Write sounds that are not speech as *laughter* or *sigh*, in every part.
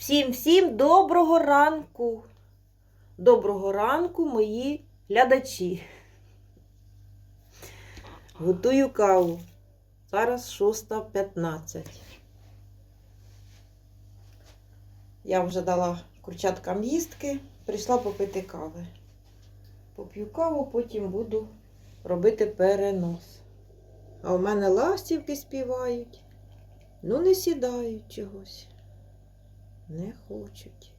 Всім-всім доброго ранку. Доброго ранку, мої глядачі. Готую каву. Зараз 6.15. Я вже дала курчаткам їстки, прийшла попити кави. Поп'ю каву, потім буду робити перенос. А у мене ластівки співають. Ну, не сідають чогось. Не хочуть.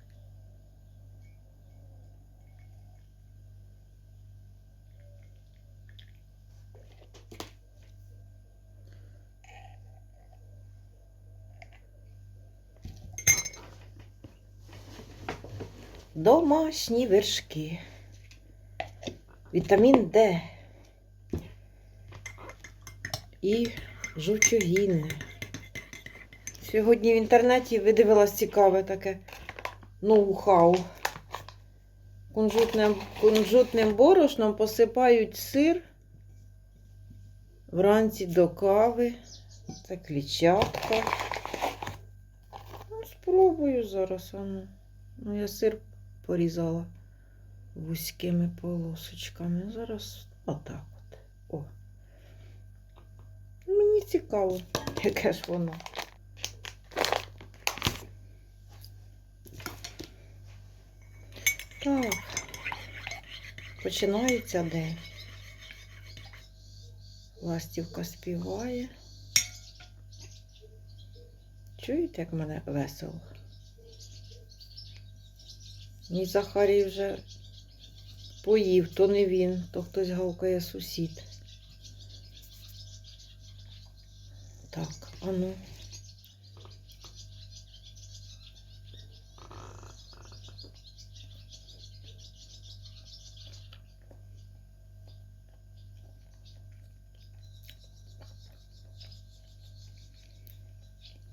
Домашні вершки. Вітамін Д. І жовчогінне. Сьогодні в інтернеті видивилась цікаве таке ноу-хау. Кунжутним, кунжутним борошном посипають сир вранці до кави. Це клітчатка. Ну, спробую зараз. Ану. Ну, я сир порізала вузькими полосочками. Зараз отак от. О. Мені цікаво, *laughs* яке ж воно. Так. Починається день. Ластівка співає. Чуєте, як мене весело? Мій Захарій вже поїв, то не він, то хтось гавкає сусід. Так, а ну.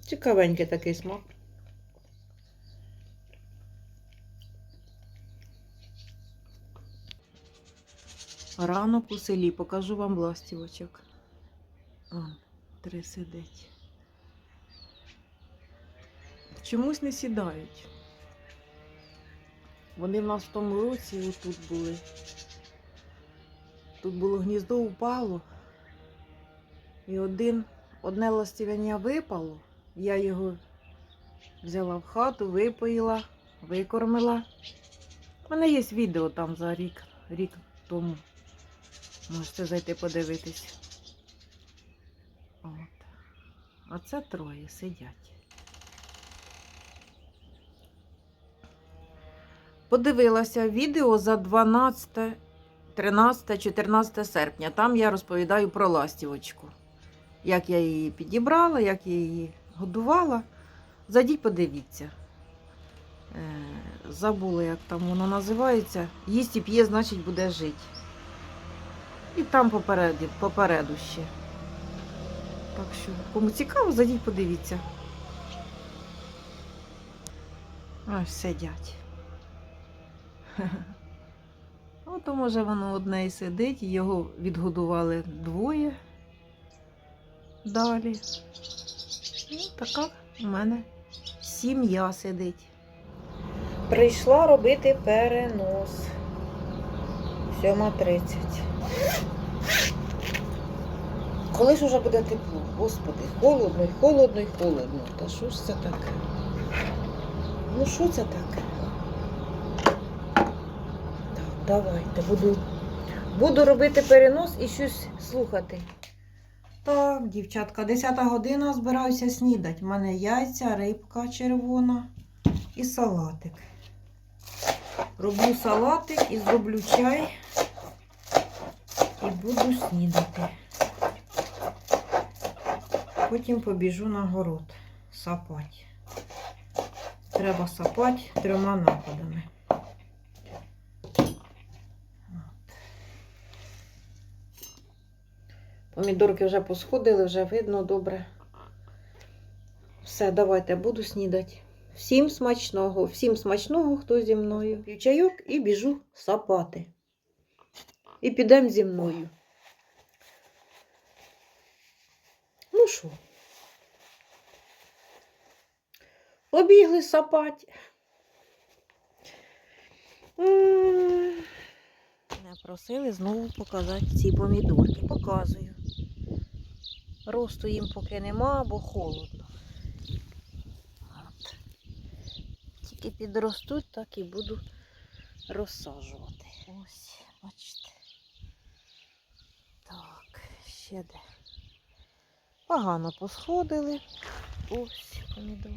Цікавенький такий смак. Ранок у селі, покажу вам ластівочок. О, три сидить. Чомусь не сідають. Вони в нас в тому році отут були. Тут було гніздо упало. І один, одне ластівання випало. Я його взяла в хату, випоїла, викормила. У мене є відео там за рік, рік тому. Можете зайти подивитись. От. А це троє сидять. Подивилася відео за 12, 13, 14 серпня. Там я розповідаю про ластівочку. Як я її підібрала, як я її годувала. Зайдіть, подивіться. Е, забула, як там воно називається. Їсть і п'є, значить, буде жити. І там попереду, попереду ще. Так що, кому цікаво, зайдіть, подивіться. Ось сидять. *laughs* Ото, може, воно одне і сидить, його відгодували двоє далі. Така у мене сім'я сидить. Прийшла робити перенос. 7.30. Коли ж уже буде тепло? Господи, холодно, й холодно, й холодно. Та що ж це таке? Ну що це таке? Так, давайте буду, буду робити перенос і щось слухати. Так, дівчатка, 10 година збираюся снідати. У мене яйця, рибка червона і салатик. Роблю салатик і зроблю чай і буду снідати. Потім побіжу на город сапати. Треба сапати трьома нападами. Помідорки вже посходили, вже видно добре. Все, давайте буду снідати. Всім смачного, всім смачного, хто зі мною. П'ю чайок і біжу сапати. І підемо зі мною. Ну що? Побігли сапать. М. Мене просили знову показати ці помідорки. Показую. Росту їм поки нема, бо холодно. От. Тільки підростуть, так і буду розсаджувати. Ось, бачите. Так, ще де. Погано посходили. Ось помідор.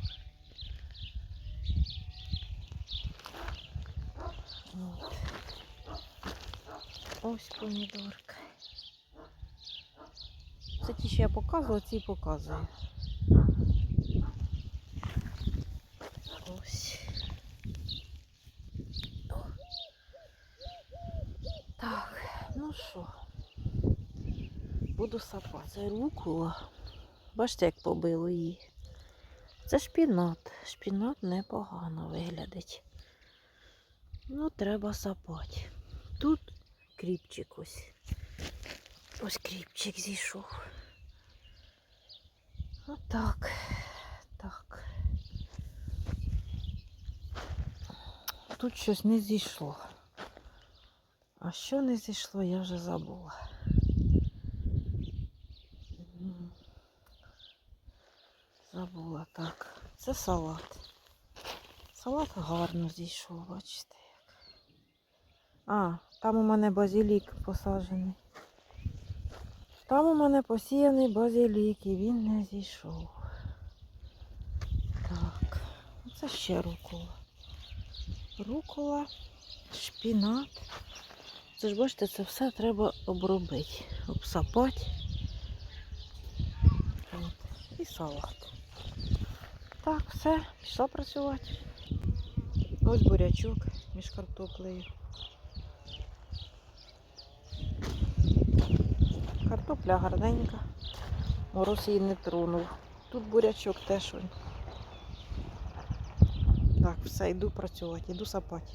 От. Ось помідорка. Це ті, що я показувала, ці показую. Так, ну що, буду сапати. Це рукола. Бачите, як побило її. Це шпінат. Шпінат непогано виглядить. Ну, треба сапати. Тут кріпчик ось. Ось кріпчик зійшов. Отак. Так. Тут щось не зійшло. А що не зійшло, я вже забула. Забула так. Це салат. Салат гарно зійшов, бачите як. А, там у мене базилік посаджений. Там у мене посіяний базилік і він не зійшов. Так, це ще рукола. Рукола, шпінат. Це ж бачите, це все треба обробити, обсапати. От. І салат. Так, все, пішла працювати. Ось бурячок між картоплею. Картопля гарненька. Мороз її не тронув. Тут бурячок теж. Так, все, йду працювати, йду сапати.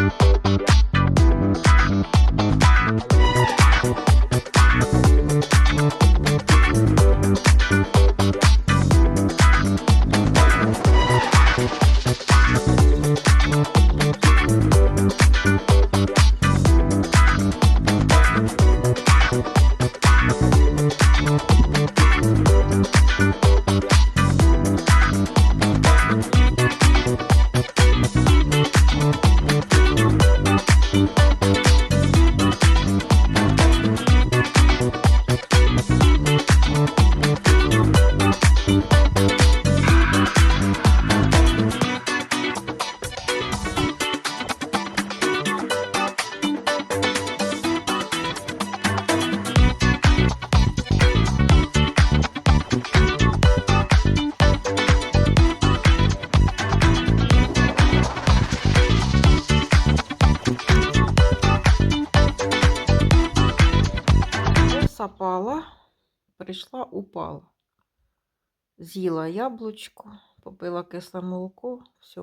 Посапала, Упала. З'їла яблучко, попила кисле молоко, все.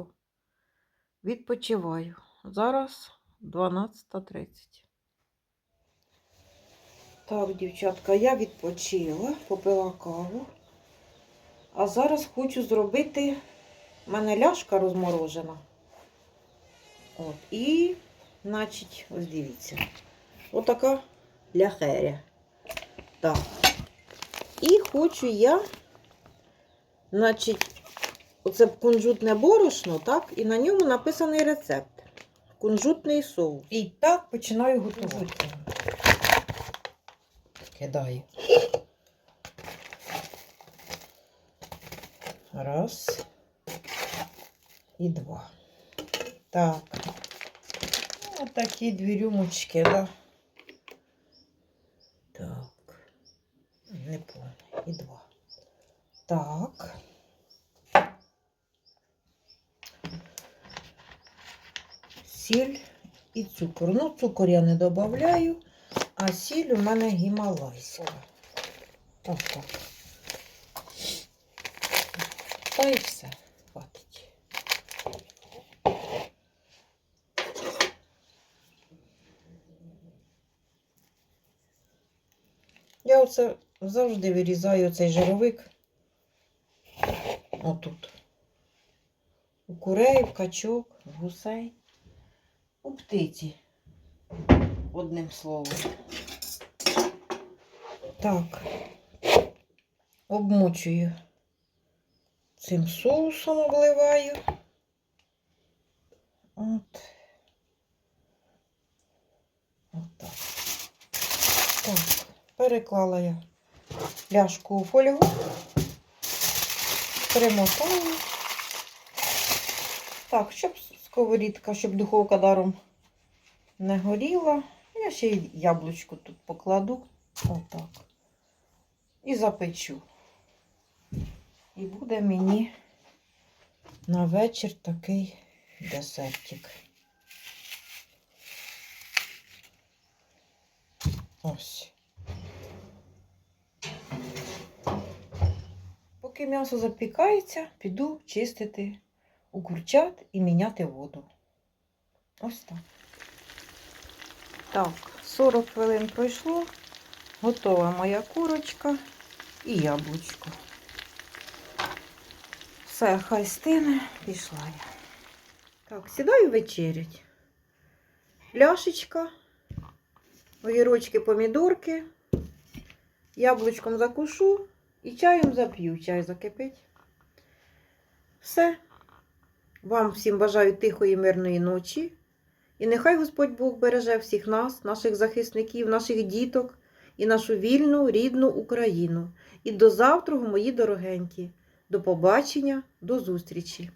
Відпочиваю. Зараз 12.30. Так, дівчатка, я відпочила, попила каву. А зараз хочу зробити. У мене ляшка розморожена. От, і, значить, ось дивіться. Отака ляхеря. Так. І хочу я, значить, оце кунжутне борошно, так? І на ньому написаний рецепт. Кунжутний соус. І так починаю готувати. Кидаю. Раз. І два. Так. Отакі дві рюмочки, да? сіль і цукор. Ну, цукор я не додаю, а сіль у мене гімалайська. Так, так. Та і все, хватить. Я оце завжди вирізаю цей жировик отут. У курей, в качок, в гусей у птиці. Одним словом. Так. Обмочую. Цим соусом обливаю. От. От так. Переклала я пляшку у фольгу. Примотаю. Так, щоб сковорідка, щоб духовка даром не горіла. Я ще й яблучко тут покладу. Отак. І запечу. І буде мені на вечір такий десертик. Ось. Поки м'ясо запікається, піду чистити у курчат і міняти воду. Ось так. Так, 40 хвилин пройшло. Готова моя курочка і яблучко. Все, хай стине, пішла я. Так, сідаю вечерять. Ляшечка, огірочки, помідорки, яблучком закушу і чаєм зап'ю. Чай закипить. Все. Вам всім бажаю тихої, мирної ночі. І нехай Господь Бог береже всіх нас, наших захисників, наших діток і нашу вільну, рідну Україну. І до завтра, мої дорогенькі. До побачення, до зустрічі!